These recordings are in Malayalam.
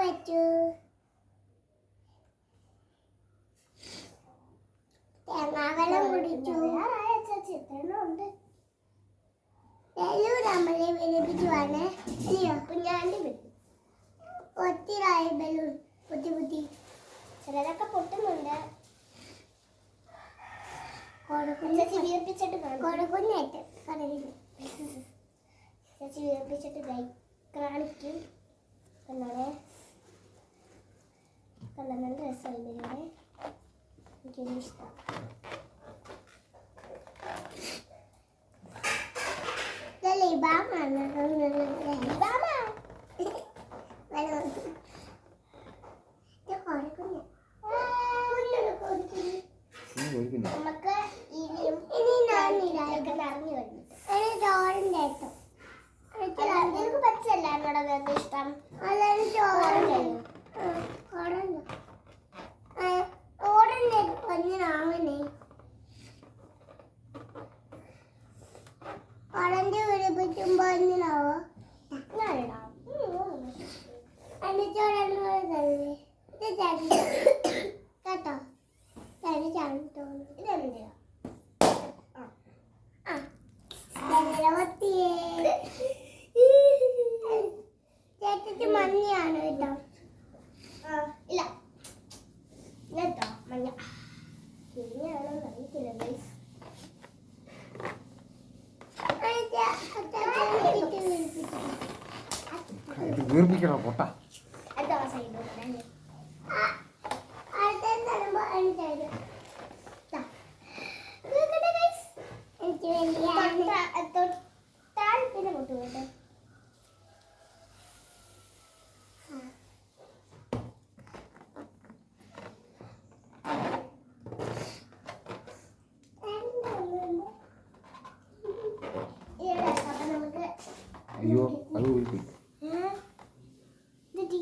വെച്ചു തേങ്ങാവെള്ളം കുടിച്ചു. ചിത്രമുണ്ട് നമ്മളെ വിലപിച്ചുവാണ് ഇല്ലയോ കുഞ്ഞാണ്ടി വരും ഒത്തിരായ ബലൂൺ കുത്തി കുത്തി ചിലരൊക്കെ പൊട്ടുന്നുണ്ട്. കൊടുക്കുന്ന കാണും. കൊടുക്കുന്നേറ്റ് കടലിൽ ചേച്ചി വീർപ്പിച്ചിട്ട് കാണിക്കും കണ്ണാടെ കണ്ണ നല്ല രസമായി ഇതിലൂടെ എനിക്കൊരു ഇഷ്ടം ലിബാമാണ് ഇതാമാ. ഇനി ഒഴിക്കുന്നു നമുക്ക് ഇനിയും ഇനി ഞാൻ ഇതൊക്കെ നിറഞ്ഞു കഴിഞ്ഞു ചോറിന്റെ കേട്ടോ നിനക്ക് പച്ചല്ലായിരുന്നോടാ വേറെ ഇഷ്ടം അതാണ് ചോറിന്റെ ചരി കേട്ടോ? ഇതെന്തിനാ? ചേട്ടത്തി മഞ്ഞയാണ് കേട്ടോ? ഇല്ല. ഇങ്ങനത്തോ മഞ്ഞ. ഇനിയാണെന്ന് അറിയത്തില്ല ഗൈസ് ഇത് വീർപ്പിക്കണോ പൊട്ട അടുത്ത മാസം ഇടുന്നല്ലേ എനിക്ക് വേണ്ടിയാണ് തൊട്ടാൽ പിന്നെ പൊട്ടു കേട്ടോ ഇവിടെ അപ്പൊ നമുക്ക് അയ്യോ അത് വീർപ്പി ഇതെറ്റി.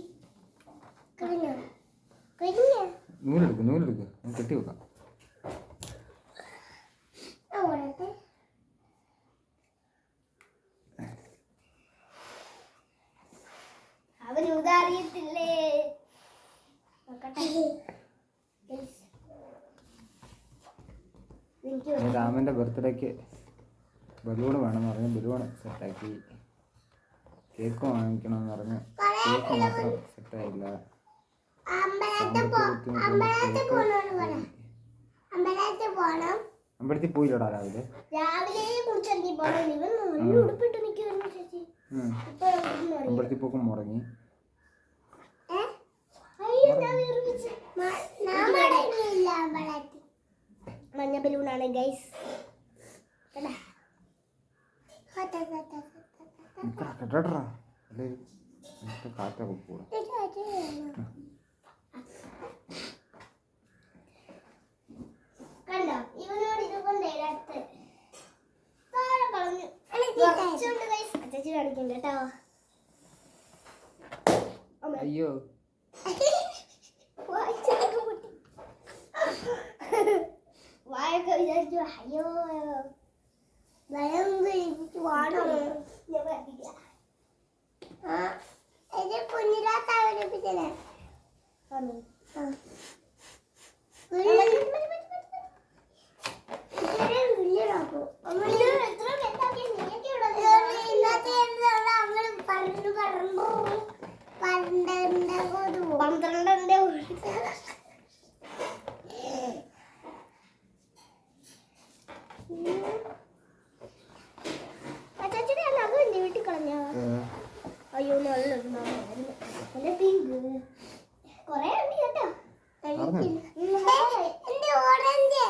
കഴിഞ്ഞോ കുഞ്ഞ് നൂലെടുക്ക് നൂലെടുക്ക് നമുക്ക് കെട്ടി വെക്കാം ഓടട്ടെ അവന് ഉദാ അറിയത്തില്ലേ നോക്കട്ടെ Guys. എനിക്ക് ഇനി രാമന്റെ ബർത്ത്ഡേക്ക് ബലൂൺ വേണമെന്ന് പറഞ്ഞു ബലൂൺ സെറ്റാക്കി. കേക്ക് വാങ്ങിക്കണമെന്ന് പറഞ്ഞ് കേക്ക് മാത്രം സെറ്റായില്ല. അമ്പലത്തിൽ പോയില്ലടാ രാവിലെ. അമ്പലത്തിൽ പോക്കും നാമടങ്ങില്ല അമ്പലത്തിൽ. മഞ്ഞ ബലൂണാണ് ഗൈസ് കണ്ടാ? ഇവനോട് ഇതുകൊണ്ട് കൊണ്ടേരത്ത് താഴെ കളഞ്ഞു. എനിക്ക് കുറച്ചുണ്ട് ഗൈസ് ചേച്ചി കാണിക്കണ്ട കേട്ടോ. അയ്യോ വായിച്ചതൊക്കെ പൊട്ടി വിചാരിച്ചു അയ്യോ വെള്ളം പിടിപ്പിച്ച് പോണം ഞാൻ പറ്റില്ല ആ ഇത് കുഞ്ഞിലാത്ത അവതരിപ്പിച്ചല്ലേ അമ്മേ. വിളിയാക്കും ഇത് എത്ര വലുതാക്കി നീയൊക്കെ ഇവിടെ ഇന്നത്തെ അങ്ങനെ പറഞ്ഞു പറഞ്ഞു പന്ത്രണ്ട് പന്ത്രണ്ടിന്റെ അച്ചാച്ചിയുടെ ആ നഖം എന്റെ വീട്ടിൽ കളഞ്ഞോ ഏ, അയ്യോ നല്ല കൊറേ ഉണ്ട് കേട്ടോ. ഓറഞ്ച്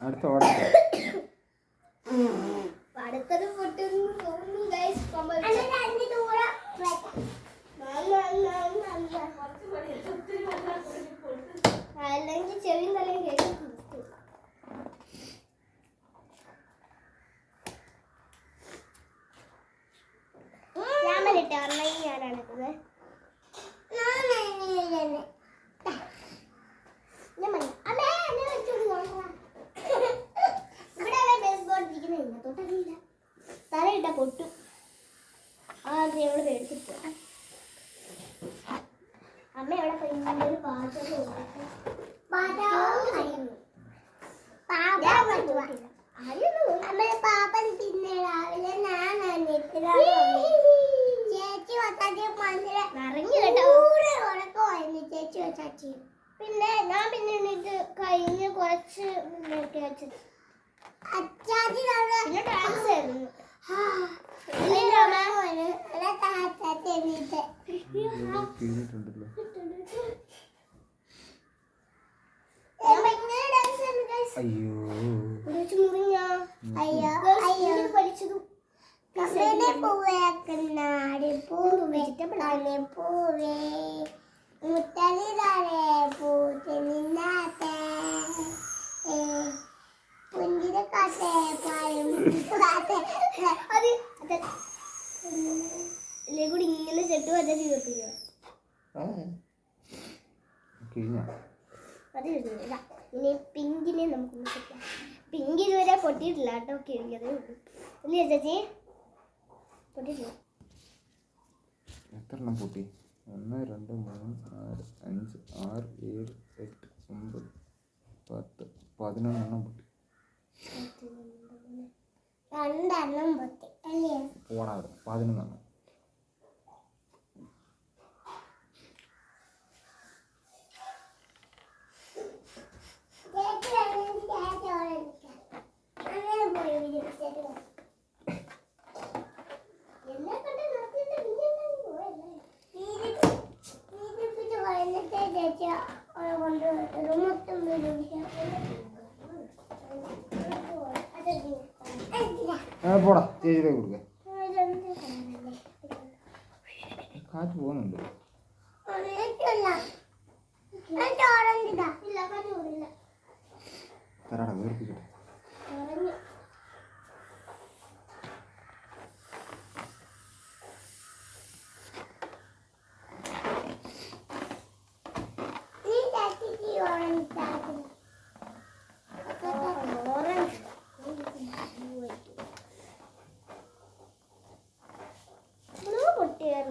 അടുത്ത ഓടം ചേച്ചി ചാച്ചി. പിന്നെ ഞാൻ പിന്നെ ഇത് കഴിഞ്ഞ് കുറച്ച് മുന്നോട്ട് വെച്ചത് പിന്നെ ഡാൻസ് ആയിരുന്നു. അയ്യോ. അയ്യോ. അയ്യോ പഠിച്ചതും കമ്മയുടെ പൂവേക്കണ്ണാടി പൂവേ. പൂവേ മുത്തലിതാരെ പൂത്ത് നിന്നാട്ടെ ഏ, പുഞ്ചിരി കാട്ടെ പായം കാട്ടെ അത് കൂടി ഇങ്ങനെ ചെട്ടു ചെയ്തിട്ടില്ല കിഴിഞ്ഞ? അത് ഇടുന്നില്ല ഇനി പിങ്കിനെ നമുക്ക് പിങ്ക് ഇതുവരെ പൊട്ടിയിട്ടില്ല കേട്ടോ കിഴിഞ്ഞതേ ഉള്ളൂ. അല്ലേ ചേച്ചി? പൊട്ടിയിട്ടില്ല എത്ര എണ്ണം പൊട്ടി? ഒന്ന് രണ്ട് മൂന്ന് നാല് അഞ്ച് ആറ് ഏഴ് എട്ട് ഒമ്പത് പത്ത് പതിനൊന്നെണ്ണം പൊട്ടി. രണ്ടെണ്ണം പൊട്ടി. അല്ലേ? പതിനൊന്നെണ്ണം. Thank വേണമെങ്കിൽ പോടാ. ചേച്ചിയുടെ കൊടുക്ക. കാറ്റ് പോകുന്നുണ്ട്. തരാടാ വേർപ്പിക്കട്ടെ.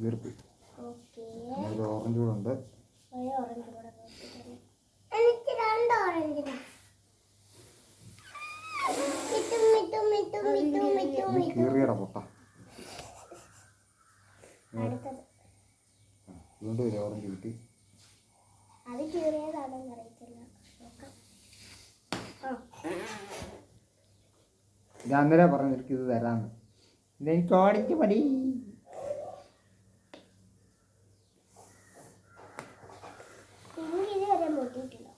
വീർപ്പ് ഓക്കെ. അതിൽ ഓറഞ്ച് കൂടെ ഉണ്ട്. ഒരു ഓറഞ്ച് കൂടെ നോക്കിയിട്ടുണ്ട്. എനിക്ക് രണ്ട് ഓറഞ്ചിതാ മിറ്റും മിറ്റും മിറ്റും മിറ്റും മിറ്റും നീ മിറ്റും കീറിയടാ പൊട്ട അടുത്തത് വീണ്ടും ഒരു ഓറഞ്ച് കിട്ടി അത് കീറിയതാണെന്ന് അറിയത്തില്ല നോക്കാം ആ ഞാൻ അന്നേരം പറഞ്ഞു നിനക്കിത് ഇത് എനിക്ക് ഓടിക്ക് മതി പിങ്ക് ഇതുവരെ പൊട്ടിയിട്ടില്ല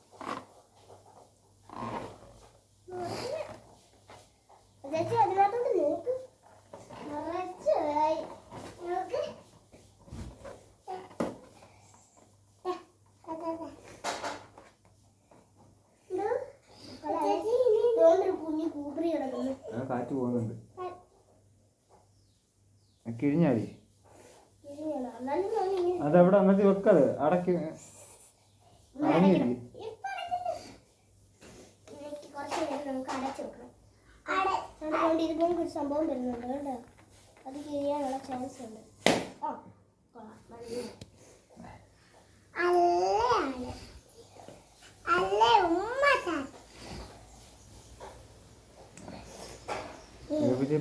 ചേച്ചി അതിനകത്തോട്ട് നോക്ക് നിറച്ചായി നോക്ക് ഒരു കുഞ്ഞു കൂപ്പറി കിടക്കുന്നു ആ കാറ്റ് പോകുന്നുണ്ട് ആ, കിഴിഞ്ഞാടി അതെവിടെ? അങ്ങനത്തെ വെക്കത് അടക്കി അതുകൊണ്ട് ഇതുപോലെ ഒരു സംഭവം വരുന്നുണ്ട് കേട്ടോ. അത് ചാൻസ് ഉണ്ട്. ഓ കൊള്ളാം. അല്ലേ ഉമ്മ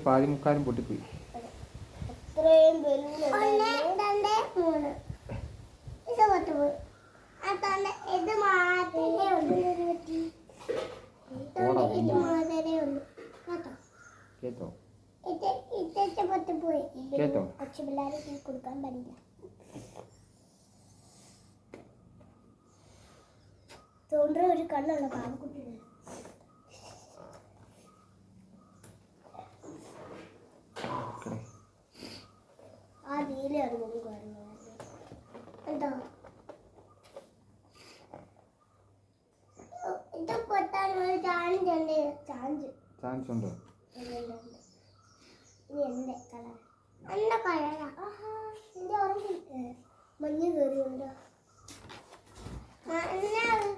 പാതി മുക്കാലും പൊട്ടിപ്പോയി അത്രയും ബലൂൺ ഒന്ന് രണ്ട് മൂന്ന് ഇത് പൊട്ടുപോയി അതുകൊണ്ട് ഇത് മാത്രമേ ഉള്ളൂ അതുകൊണ്ട് ഇത് മാത്രമേ ഉള്ളൂ കേട്ടോ കേട്ടോ? കേട്ടോ? കൊച്ചു പിള്ളേർക്ക് കൊടുക്കാൻ പാടില്ല. തോണ്ട ഒരു കണ്ണുള്ള പാവക്കുട്ടിയാണ്. ആ നീലയാണ് നമുക്ക് നോക്കുമായിരുന്നു എന്തോ ചാൻസ് ഉണ്ട്? എന്റെ കളർ എന്റെ കളറാ എന്റെ ഓറഞ്ച് മഞ്ഞ് കയറിയുണ്ടോ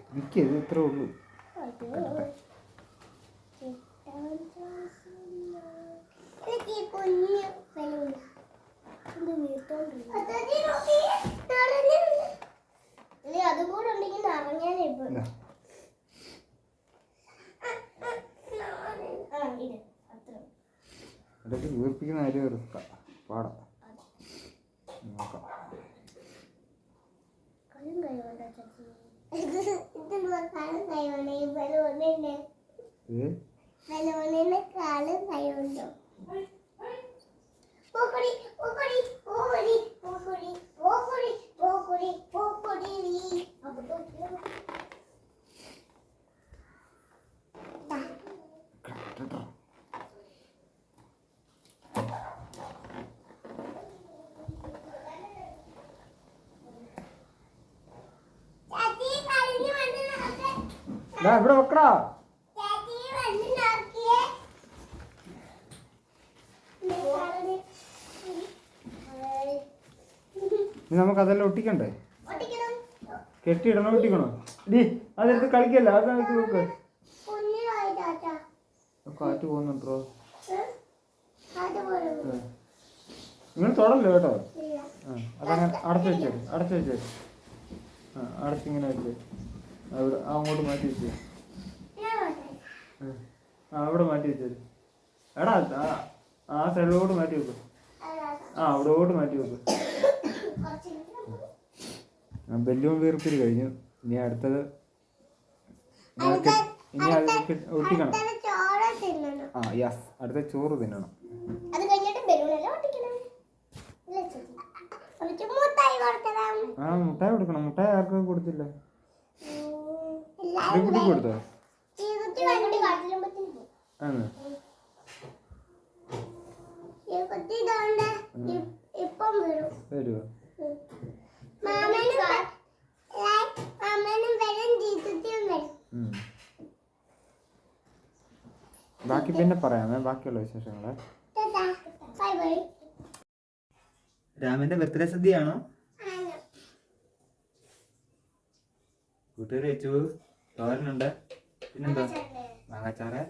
എനിക്കത് ഇത്രേ ഉള്ളൂ കുഞ്ഞ് ബലൂൺ ഇത് വീട്ടോണ്ടിരിക്കും അതുകൂടെ ഉണ്ടെങ്കിൽ നിറഞ്ഞാലേ ഇപ്പൊ ഇടയ്ക്ക് വീർപ്പിക്കുന്ന കാര്യം റിസ്ക്കാ. പാടാം. നോക്കാം. കളും കഴിവുണ്ടോ ചേച്ചി ഇത് ഇതെന്തുവാ കാണാൻ കഴിവുണ്ട് ഈ ബലൂണിന് ഇത് ബലൂണിന് കാലും കഴിവുണ്ടോ പൂക്കുടി പൂക്കുടി പൂക്കുടി പൂക്കുടി പൂക്കുടി പൂക്കുടി പൂക്കുടി കേട്ടോ ചാച്ചി കളിഞ്ഞു വന്ന് നോക്ക് ഇതാ ഇവിടെ വെക്കടാ. നമുക്ക് അതെല്ലാം ഒട്ടിക്കണ്ടേ? ഒട്ടിക്കണം കെട്ടിയിടണോ ഒട്ടിക്കണോ? ഡി അതെടുത്ത് കളിക്കല്ല അത് വെച്ച് നോക്ക് കാറ്റ് പോകുന്നുണ്ടോ? നിങ്ങൾ തൊടല്ലോ കേട്ടോ? അതങ്ങനെ അടച്ചു വെച്ചേ അടച്ചു വെച്ചേ ആ അടച്ചിങ്ങനെ വെച്ച് അവിടെ അങ്ങോട്ട് മാറ്റി വെച്ചേ. ആ അവിടെ മാറ്റി വെച്ചേര് എടാ ആ സൈഡിലോട്ട് മാറ്റി വെക്ക്. ആ അവിടോട്ട് മാറ്റി വെക്ക്. ബെല്ലൂൺ വീർപ്പിൽ കഴിഞ്ഞു. ഇനി അടുത്തത് ഇനി അത് ഒട്ടിക്കണം. ആ യെസ്. അടുത്ത ചോറ് തിന്നണം. അത് കഴിഞ്ഞിട്ട് ബലൂണെല്ലാം ഒട്ടിക്കണം. ആ മുട്ടായി കൊടുക്കണം. മുട്ടായി ആർക്കും കൊടുത്തില്ല. കുട്ടി കൊടുത്തോ? ആണ്. ബാക്കി പിന്നെ പറയാമേ ബാക്കിയുള്ള വിശേഷങ്ങളെ? ടാറ്റാ. ബൈ ബൈ രാമന്റെ ബർത്ത്ഡേ സദ്യയാണോ? ആണ്. കൂട്ടുകാർ വെച്ചു. തോരനുണ്ട്. പിന്നെന്താ? മാങ്ങാച്ചാറ്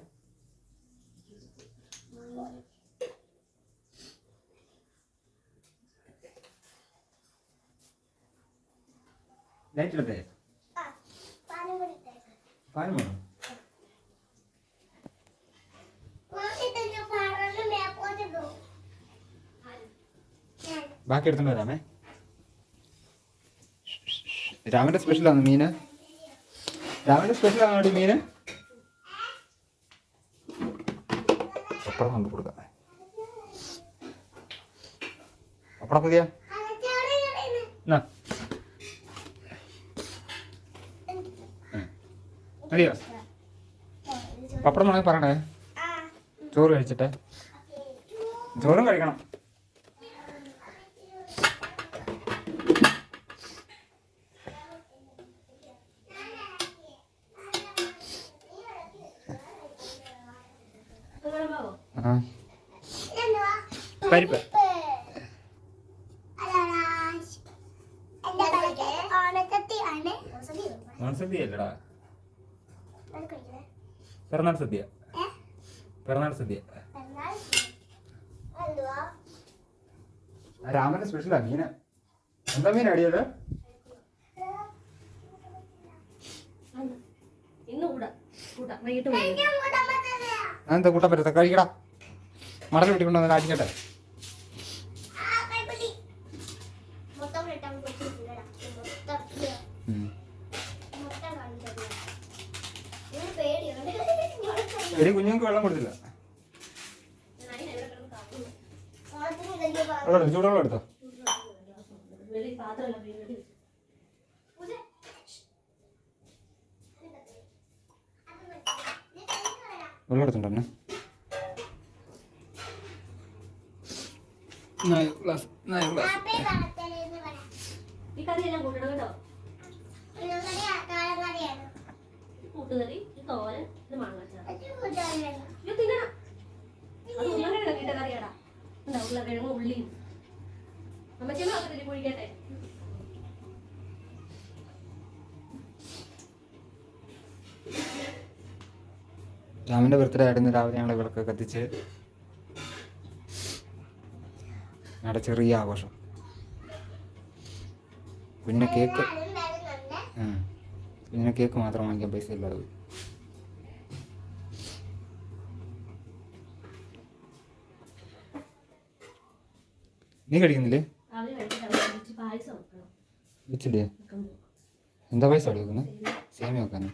ബാക്കി എടുത്തോണ്ട് വരാമേ. രാമന്റെ സ്പെഷ്യലാണ് മീന്? രാമന്റെ സ്പെഷ്യലാണ് മീന്? പപ്പടം കൊണ്ട് കൊടുക്കാം. പപ്പടം ഉം. മതിയോ പപ്പടം വേണമെങ്കിൽ പറയണേ. ആ, ചോറ് കഴിച്ചിട്ടെ. ചോറും കഴിക്കണം. പിറന്നാൾ സദ്യ? പിറന്നാൾ സദ്യ. രാമന്റെ സ്പെഷ്യൽ മീന. എന്താ മീൻ അടിയത്. എന്താ കൂട്ടാൻ പറ്റത്ത? കഴിക്കടാ. മടൽ വെട്ടിക്കൊണ്ടുവന്ന് കാണിക്കട്ടെ ആ, കൈപ്പിടി. മൊത്തം ഇട്ടാൽ കൊച്ചിട്ടില്ലടാ മൊത്തം ഇല്ല. ഉം. മൊത്തം കാണിച്ചത് ഇതിന് പേടിയുണ്ട് എടി കുഞ്ഞുങ്ങൾക്ക് വെള്ളം കൊടുത്തില്ല വെള്ളം എടുത്തോ, ചൂടുവെള്ളം എടുത്തോ വെള്ളം എടുത്തുണ്ടോ. ഈ കേട്ടോ. കൂട്ടുകറി ഇത് തോരൻ ഇത് മാങ്ങാച്ചാറ് അത് കൂട്ടാനല്ല. ഇത് തിന്നണം. അത് ഉരുളക്കിഴങ്ങ് ഇട്ട കറിയാടാ എന്താ ഉരുളക്കിഴങ്ങ് ഉള്ളിയും. അമ്മച്ചമ്മ ഒക്കെ കുഴിക്കട്ടെ. രാമന്റെ ബർത്ത്ഡേ ആയിരുന്നു രാവിലെ ഞങ്ങൾ വിളക്ക് കത്തിച്ച് ഞങ്ങളുടെ ചെറിയ ആഘോഷം. പിന്നെ കേക്ക്. കുഞ്ഞിനെ കേക്ക് മാത്രം വാങ്ങിക്കാൻ പൈസ ഇല്ലാതെ നീ കഴിക്കുന്നില്ലേ പായസം വെച്ചില്ലേ. എന്താ പൈസ അവിടെ വെക്കുന്നത് സേമി വെക്കാനോ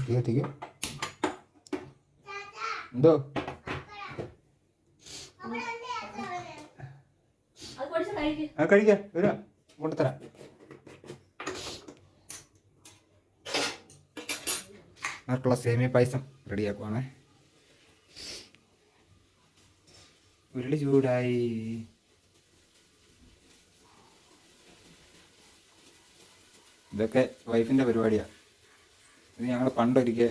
തീകത്തിക്ക് എന്തോ ആ കഴിക്കാം വരാം കൊണ്ടുതരാം ആർക്കുള്ള സേമിയ പായസം റെഡിയാക്കുവാണേ ഉരുളി ചൂടായി. ഇതൊക്കെ വൈഫിന്റെ പരിപാടിയാണ് ഇത് ഞങ്ങൾ പണ്ടൊരിക്കൽ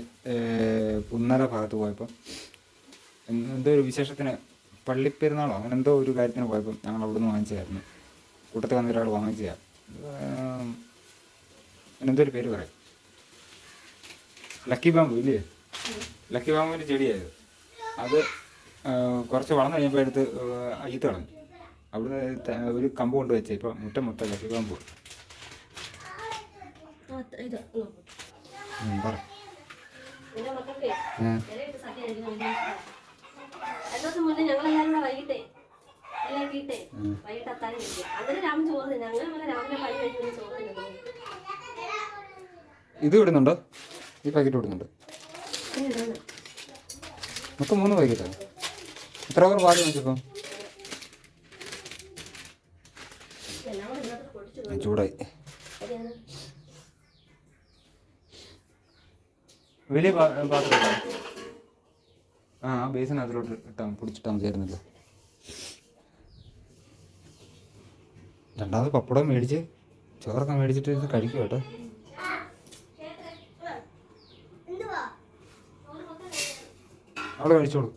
പുന്നര ഭാഗത്ത് പോയപ്പോൾ എന്ത് ഒരു വിശേഷത്തിന് പള്ളിപ്പെരുന്നാളോ അങ്ങനെ എന്തോ ഒരു കാര്യത്തിന് പോയപ്പോൾ ഞങ്ങൾ അവിടെ നിന്ന് വാങ്ങിച്ചതായിരുന്നു. കൂട്ടത്തിൽ വന്ന ഒരാൾ വാങ്ങിച്ചതാണ് എന്തോ ഒരു പേര് പറയാം. ലക്കി ബാമ്പു ഇല്ലേ? ലക്കി ബാമ്പുവിന്റെ ചെടിയായത് അത് കുറച്ച് വളർന്നു കഴിഞ്ഞപ്പോൾ എടുത്ത് അയ്യത്ത് കളഞ്ഞു. അവിടുന്ന് ഒരു കമ്പ് കൊണ്ട് വെച്ചേ ഇപ്പം മുട്ട മുട്ട ലക്കി ബാമ്പു പറ. വൈകിട്ടേ അങ്ങനെ രാമൻ ചോറ് രാവിലെ പണി കഴിഞ്ഞ് ചോറ് ഇത് ഇടുന്നുണ്ടോ? ഈ പാക്കറ്റ് കൊടുക്കുന്നുണ്ട് മൊത്തം മൂന്ന് പാക്കറ്റാണ് എത്ര പേർ പാൽ ആ, ചൂടായി. വലിയ പാത്രം ആ ആ ബേസിന് അതിലോട്ട് ഇട്ടാ പിടിച്ചിട്ടാ മതിയായിരുന്നല്ലോ. രണ്ടാമത് പപ്പടം മേടിച്ച് ചോറൊക്കെ മേടിച്ചിട്ട് ഇത് കഴിക്കും കേട്ടോ. അവിടെ കഴിച്ചോളൂ.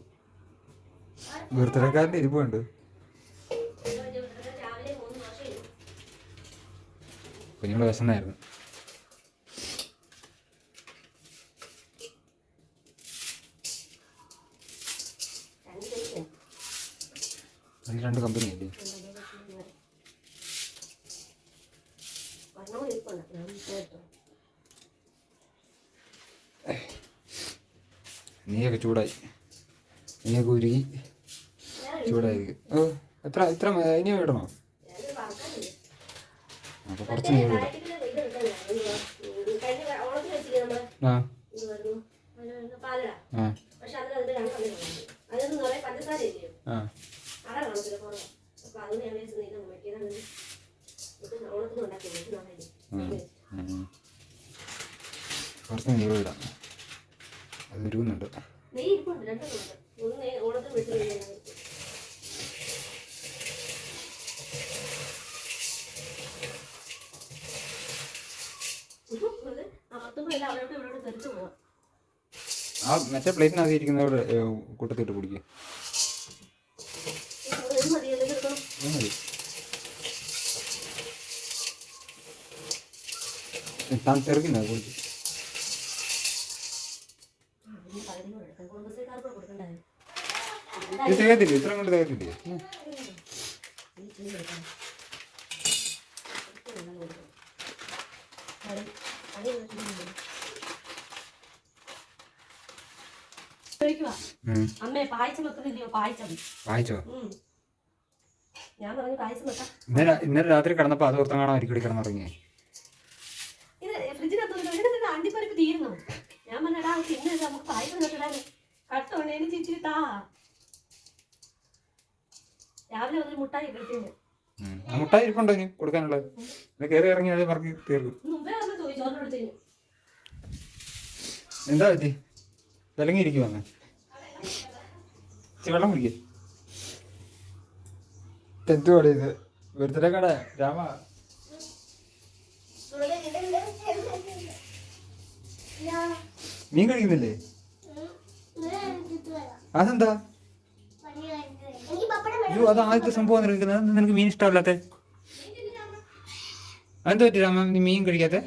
ബർത്ത്ഡേക്കാരന്റെ ഇരിപ്പുണ്ട്. കുഞ്ഞുങ്ങൾ വിശന്നായിരുന്നു. രണ്ട് കമ്പനി അല്ലേ ഒരെണ്ണം ഇരിപ്പുണ്ട് ഞാൻ എടുത്തു നീയൊക്കെ ചൂടായി. നീയൊക്കെ ഉരുകി ചൂടായി. ഓ എത്ര ഇത്ര ഇനി ഇടണോ? അപ്പോൾ കുറച്ച് നീ നമ്മൾ ആ. ആ. ആ. നീ. കുറച്ച് നീളം ഇടാം. അത് ഉരുകുന്നുണ്ട് നെയ്യ് ഇരിപ്പുണ്ട് രണ്ടെണ്ണം ഉണ്ട് ഒന്ന് നെയ്യ് ഓണത്തിന് വെച്ച് അമർത്തുമ്പോൾ എല്ലാം അവിടോട്ട് ഇവിടോട്ട് തെറിച്ചു പോവാം. ആ മറ്റേ പ്ലേറ്റിനകത്ത് ഇരിക്കുന്ന കൂട്ടത്തിട്ട് കുടിക്കുക മതി എന്തെങ്കിലും എടുക്കണം അത് മതി താൻ തെറിക്കുന്നത് കുടിച്ചു ഈ പകുതി കൂടെ എടുക്കാം കുടുംബശ്രീക്കാർക്ക് കൊടുക്കണ്ടായോ ഇത് തികയത്തില്ലേ ഇത്ര കൊണ്ട് തികയത്തില്ലേ ഉം. ഈ ചീനി എടുക്കാം ഇത് വെള്ളം കൊടുക്കണം. വെച്ചിട്ടുണ്ട്. കഴിക്കുവാ. ഉം. അമ്മേ പായസം വെക്കുന്നില്ലയോ പായസം. ഞാൻ പറഞ്ഞു പായസം വെക്കാം. ഇന്നലെ ഇന്നലെ രാത്രി കിടന്നപ്പോ അത് ഓർത്തം കാണാൻ കിടന്നുറങ്ങിയേ. ഇത് ഫ്രിഡ്ജിനകത്ത് അണ്ടിപ്പരിപ്പ് തീരുന്നു. ഞാൻ പറഞ്ഞടാ ഇന്ന് നമുക്ക് പായസം വെക്കടാന് കട്ടോണ്ട് എനിക്ക് താ രാവിലെ മുട്ടായി കഴിക്കുന്നു ആ മുട്ടായി ഇരിപ്പുണ്ടോ ഇനി കൊടുക്കാനുള്ളത്? ഇത് കയറി ഇറങ്ങി അത് പറക്കി തീർക്കും. എന്താ പറ്റി? വിലങ്ങിയിരിക്കുവാന്ന് ഇച്ചിരി വെള്ളം കുടിക്കേ. എന്തുവാടെ ഇത്? വെറുതെ കട രാമ. മീൻ കഴിക്കുന്നില്ലേ? അതെന്താ? അയ്യോ അത് ആദ്യത്തെ സംഭവം നിൽക്കുന്നത് നിനക്ക് മീൻ ഇഷ്ടമല്ലാത്ത എന്ത് പറ്റി രാമ? നീ മീൻ കഴിക്കാത്ത?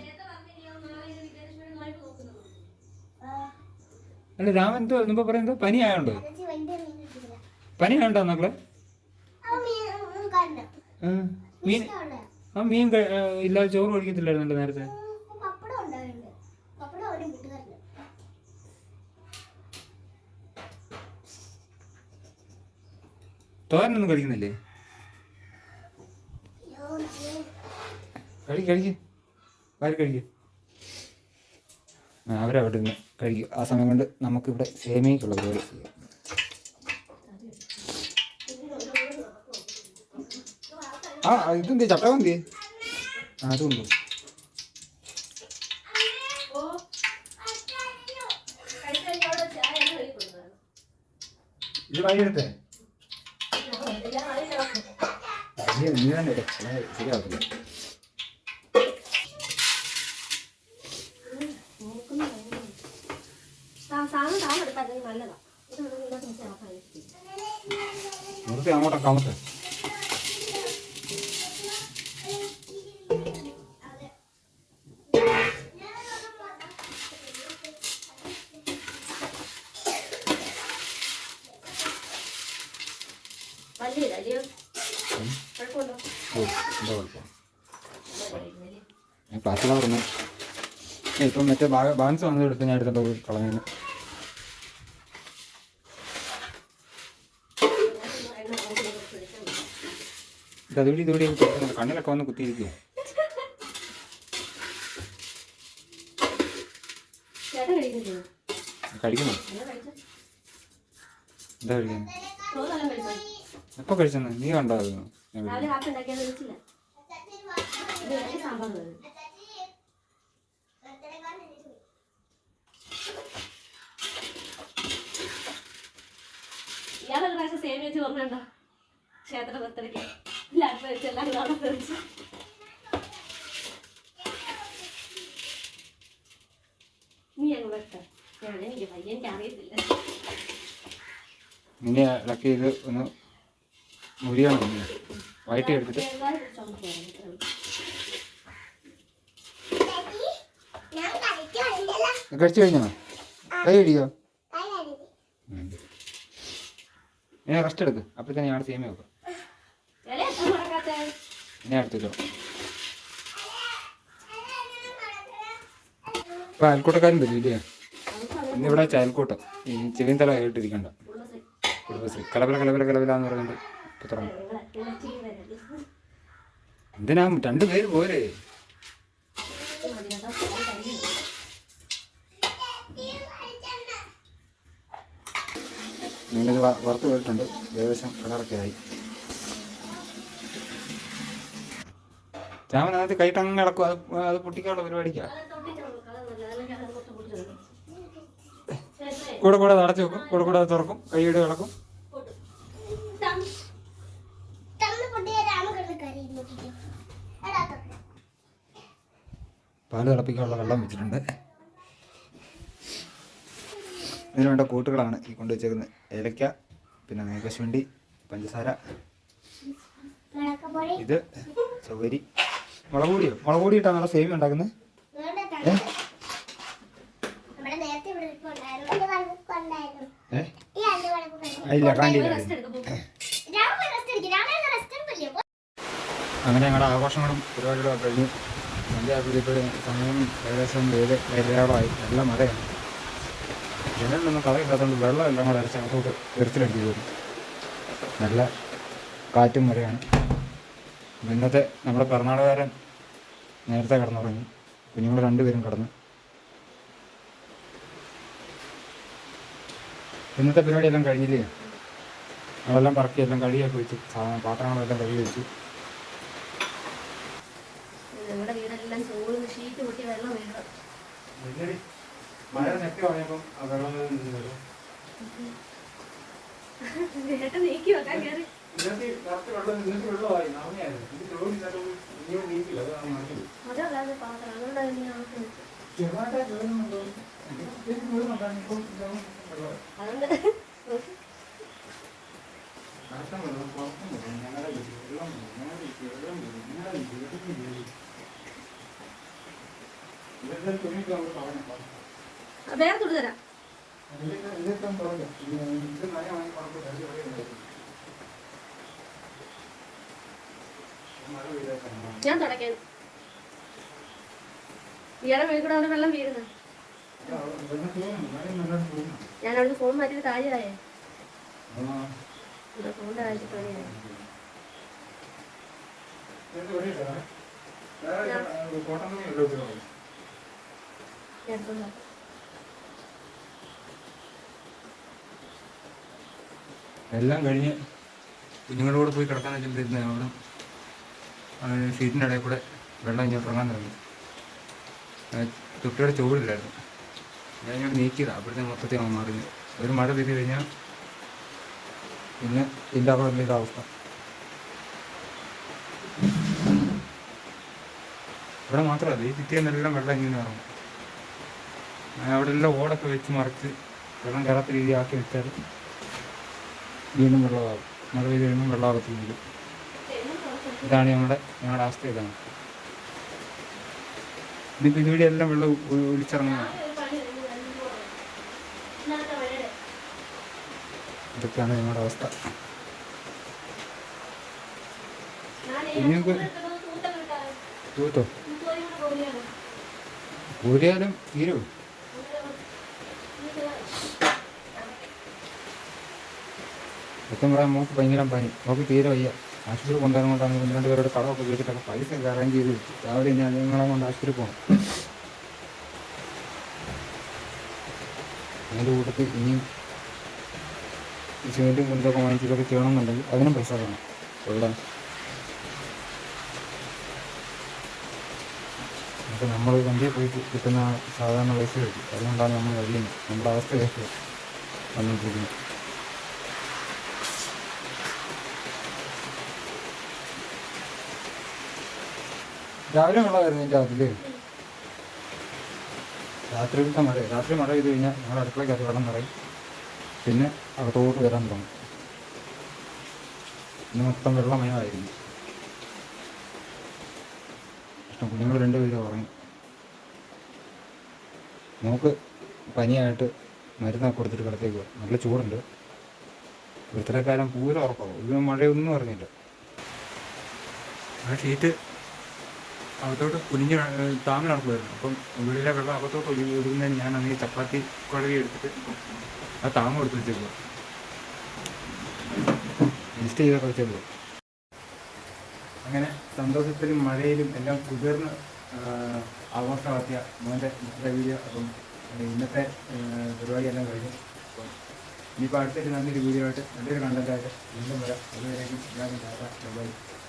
അല്ല രാമൻ എന്തോ മുമ്പ് പറയുന്നത് പനി ആയോണ്ടോ? പനി ആയോണ്ടോ മക്കളെ? മീൻ ആ, മീൻ ഇല്ലാതെ ചോറ് കഴിക്കത്തില്ലായിരുന്നല്ലോ നേരത്തെ പപ്പടം ഉണ്ടായിട്ടുണ്ട് പപ്പടം ഒരു കൂട്ടുകാരന് തോരനൊന്നും കഴിക്കുന്നില്ലേ? കഴിക്ക് കഴിക്ക്. വാരി കഴിക്ക്. അവരവിടെ നിന്ന് കഴിക്കും. ആ സമയം കൊണ്ട് നമുക്കിവിടെ സേമിയയ്ക്കുള്ള പരിപാടി ചെയ്യാം. ആ ചട്ട ചട്ടകന്തി ആ കൊടുക്കണം. ഇത് വൈകിടത്തെ ഞാൻ അറിയില്ല. നീ നീ തന്നെ ഇട്. അല്ലാതെ ശരിയാവത്തില്ല സാ- സാധനം താഴെ എടുക്കാത്തത് നല്ലതാ ഇത് ഇവിടെ ഇങ്ങോട്ട് വെച്ച് ആക്കാൻ ഇഷ്ടം. നിർത്തി അങ്ങോട്ട് ഇപ്പം മറ്റേ ബാലൻസ് വന്നത് എടുത്ത് ഞാൻ എടുത്തിട്ട് പോയി കളഞ്ഞു ഇത് അതുകൂടി ഇതുകൂടി കുത്തുന്നുണ്ട്. കണ്ണിലൊക്കെ വന്ന് കുത്തിയിരിക്കും കഴിച്ചോ? എന്താ കഴിക്കുന്നത് എപ്പോ കഴിച്ചെന്ന്? നീ കണ്ടായിരുന്നു ഞാൻ രാവിലെ കാപ്പി ഉണ്ടാക്കിയത് കഴിച്ചില്ല ഇത് എനിക്ക് സാമ്പാർ തരും ഒരു പ്രാവശ്യം സേമി വെച്ച് ഓർമ്മയുണ്ടോ ക്ഷേത്ര ദത്തടിക്ക് ലാപ്പ് വെച്ച് എല്ലാം അവിടെ തെറിച്ച് നീ അങ്ങ് വെക്ക ഞാൻ എനിക്ക് വയ്യ എനിക്ക് അറിയത്തില്ല നിന്നെ ഇളക്കി ഇത് ഒന്ന് മുരിയണം ഒന്ന്. വയറ്റി എടുത്തിട്ട് ചെറുതായിട്ട് ചുമക്കുവായിരുന്നു. ഞാൻ കഴിക്കുന്നില്ല കഴിച്ചു കഴിഞ്ഞോ കൈ ഇടിയോ ഞാൻ റെസ്റ്റ് എടുക്ക്. അപ്പോഴത്തേന് ഞാൻ സേമിയ വെക്കാം ഞാൻ എടുത്തിട്ടോ ഇപ്പൊ അയൽക്കൂട്ടക്കാരും വരും ഇല്ലേ ഇന്നിവിടെ അയൽക്കൂട്ടം ഈ ചെവിൻ തല കേട്ടിരിക്കണ്ട. കുടുംബശ്രീ. കലവല കലവല കലബല എന്ന് പറയുന്നുണ്ട് ഇപ്പൊ തുടങ്ങും എന്തിനാ രണ്ടു പേര് പോരെ? വ- വറുത്ത് പോയിട്ടുണ്ട്. ഏകദേശം കളറൊക്കെ ആയി. ചാമൻ അതിനകത്ത് കൈട്ട് അങ്ങ് ഇളക്കും അത് അത് പൊട്ടിക്കാനുള്ള പരിപാടിക്കാ. കൂടെ കൂടെ അത് അടച്ചു വെക്കും. കൂടെ കൂടെ അത് തുറക്കും. എടാ തൊട്ട്. പാൽ തിളപ്പിക്കാനുള്ള വെള്ളം വെച്ചിട്ടുണ്ട്. ഇതിന് വേണ്ട കൂട്ടുകളാണ് ഈ കൊണ്ടുവച്ചേക്കുന്നത്. ഏലക്ക പിന്നെ മേഘശുണ്ടി പഞ്ചസാര ഇത് ചവരി. മുളക് പൊടിയോ മുളക് പൊടി ഇട്ടാണ് നല്ല സേവി ഉണ്ടാക്കുന്നത് നമ്മുടെ ഇല്ല അങ്ങനെ ഞങ്ങളുടെ ആഘോഷങ്ങളും പരിപാടികളും ഒക്കെ കഴിഞ്ഞു. അഭിപ്രായത്തിൽ സമയം ഏകദേശം ഏഴ് ഏഴരയോളമായി നല്ല മഴയാണ്. ജനലിനൊന്നും കഥയില്ലാത്തതുകൊണ്ട് വെള്ളം എല്ലാം കൂടെ അരച്ച് അകത്തോട്ട് എറിച്ചിലടിച്ചു വരും നല്ല കാറ്റും മഴയാണ്. ഇന്നത്തെ നമ്മുടെ പിറന്നാളുകാരൻ നേരത്തെ കിടന്നുറങ്ങി. കുഞ്ഞുങ്ങൾ രണ്ടുപേരും കിടന്നു. ഇന്നത്തെ പരിപാടിയെല്ലാം കഴിഞ്ഞില്ലേ? നമ്മളെല്ലാം പറക്കി എല്ലാം കഴുകിയൊക്കെ വെച്ചു സാധനം പാത്രങ്ങളെല്ലാം കഴുകി വെച്ചു. ഞങ്ങളുടെ വീട്ടിൽ വെള്ളം വരും. ഇതെല്ലാം തുണിക്ക് നമ്മൾ കളഞ്ഞു. വേറെ തുണി തരാം. ഞാൻ തുടക്കാൻ ഇയാളെ വീട്ടിൽ അവിടെ വെള്ളം വീഴുന്നു. ഞാൻ അവിടുന്ന് ഫോൺ മാറ്റിയത് കാര്യമായേ. ഫോണിന്റെ പണിയായി. ഞാൻ എടുത്തോണ്ട് വരാം. എല്ലാം കഴിഞ്ഞ് കുഞ്ഞുങ്ങളുടെ കൂടെ പോയി കിടക്കാൻ വെച്ചിരുന്ന അവിടെ ഷീറ്റിന്റെ ഇടയിൽ കൂടെ വെള്ളം ഇങ്ങനെ ഇറങ്ങാൻ തുടങ്ങി. തുട്ടിയുടെ ചുവടില്ലായിരുന്നു. ഞാൻ ഇങ്ങോട്ട് നീക്കിയതാണ് അപ്പോഴത്തെ മൊത്തത്തിൽ അങ്ങ് മാറി. ഒരു മഴ പെയ്ത് കഴിഞ്ഞാൽ പിന്നെ വലിയ അവസ്ഥ. ഇവിടെ മാത്രമല്ല ഈ ചുറ്റിയെന്നെല്ലാം വെള്ളം ഇങ്ങനെ ഇറങ്ങും. ഞാൻ അവിടെ എല്ലാം ഓടൊക്കെ വെച്ച് മറിച്ച് വെള്ളം കയറാത്ത രീതി ആക്കി വെച്ചാൽ വീണ്ടും വെള്ളമാകും മഴ പെയ്ത് കഴിയുമ്പോൾ വെള്ളമാകത്തില്ല ഇതാണ് ഞങ്ങളുടെ ഞങ്ങളുടെ അവസ്ഥ ഇതാണ്. ഇതിപ്പോൾ ഇതുവഴി എല്ലാം വെള്ളം ഒലിച്ചിറങ്ങുന്നതാണ്. ഇതൊക്കെയാണ് ഞങ്ങളുടെ അവസ്ഥ. ഇട്ടാലോ തൂത്തോ? തൂത്തോയും കൂടെ സത്യം പറയാൻ മോക്ക് ഭയങ്കര പനി. മോക്ക് തീരെ വയ്യ. ആശുപത്രി കൊണ്ടുവരാൻ കൊണ്ടാണ് ഒന്ന് രണ്ട് പേരുടെ കടമൊക്കെ വിളിച്ചിട്ടൊക്കെ പൈസ ഒക്കെ അറേഞ്ച് ചെയ്ത് വെച്ചു. രാവിലെ ഞാൻ നിങ്ങളെ കൊണ്ട് ആശുപത്രി പോകണം അതിന്റെ കൂട്ടത്തിൽ ഇനിയും ഈ സിമെന്റും വാങ്ങിച്ചിട്ടൊക്കെ ചെയ്യണമെന്നുണ്ടെങ്കിൽ അതിനും പൈസ വേണം. ഇവിടെ അപ്പോൾ നമ്മൾ വണ്ടിയിൽ പോയി കിട്ടുന്ന സാധാരണ പൈസ കഴിക്കും അതുകൊണ്ടാണ് നമ്മൾ കഴിയുന്നത് നമ്മുടെ അവസ്ഥ കേട്ട് രാവിലെ വെള്ളമായിരുന്നു എന്റെ അതിൽ രാത്രിയിലത്തെ മഴ രാത്രി മഴ ചെയ്ത് കഴിഞ്ഞാൽ ഞങ്ങൾ അടുക്കളയ്ക്ക് അത് വെള്ളം നിറയും. പിന്നെ അകത്തോട്ട് വരാൻ തുടങ്ങും. ഇന്ന് മൊത്തം വെള്ളമയമായിരുന്നു. ഇഷ്ടം കുഞ്ഞുങ്ങൾ രണ്ടുപേരും ഉറങ്ങി. നമുക്ക് പനിയായിട്ട് മരുന്നൊക്കെ കൊടുത്തിട്ട് കിടത്തേക്കുക നല്ല ചൂടുണ്ട്. ഇവിടുത്തെ പൂരം ഉറപ്പാവും ഇത് മഴയൊന്നും അറിഞ്ഞില്ല. ആ ഷീറ്റ് അകത്തോട്ട് കുനിഞ്ഞ് താങ്ങി നടക്കുമായിരുന്നു അപ്പം ഉള്ളിലെ വെള്ളം അകത്തോട്ട് ഒഴുകി ഒഴുകുന്നതിന് ഞാൻ അങ്ങനെ ചപ്പാത്തി കുഴവി എടുത്തിട്ട് ആ താങ്ങ് കൊടുത്ത് വെച്ചേക്കുക ലിസ്റ്റ് ചെയ്തൊക്കെ വെച്ചേക്കുക അങ്ങനെ സന്തോഷത്തിലും മഴയിലും എല്ലാം കുതിർന്ന് ആഘോഷമാക്കിയ മോന്റെ ഇന്നത്തെ വീഡിയോ. അപ്പം ഇന്നത്തെ പരിപാടി പരിപാടിയെല്ലാം കഴിഞ്ഞു. അപ്പം ഇനിയിപ്പോൾ അടുത്തൊരു നല്ലൊരു വീഡിയോ ആയിട്ട് നല്ലൊരു കണ്ടന്റായിട്ട് വീണ്ടും വരാം. അതുവരേക്കും എല്ലാവരും ടാറ്റ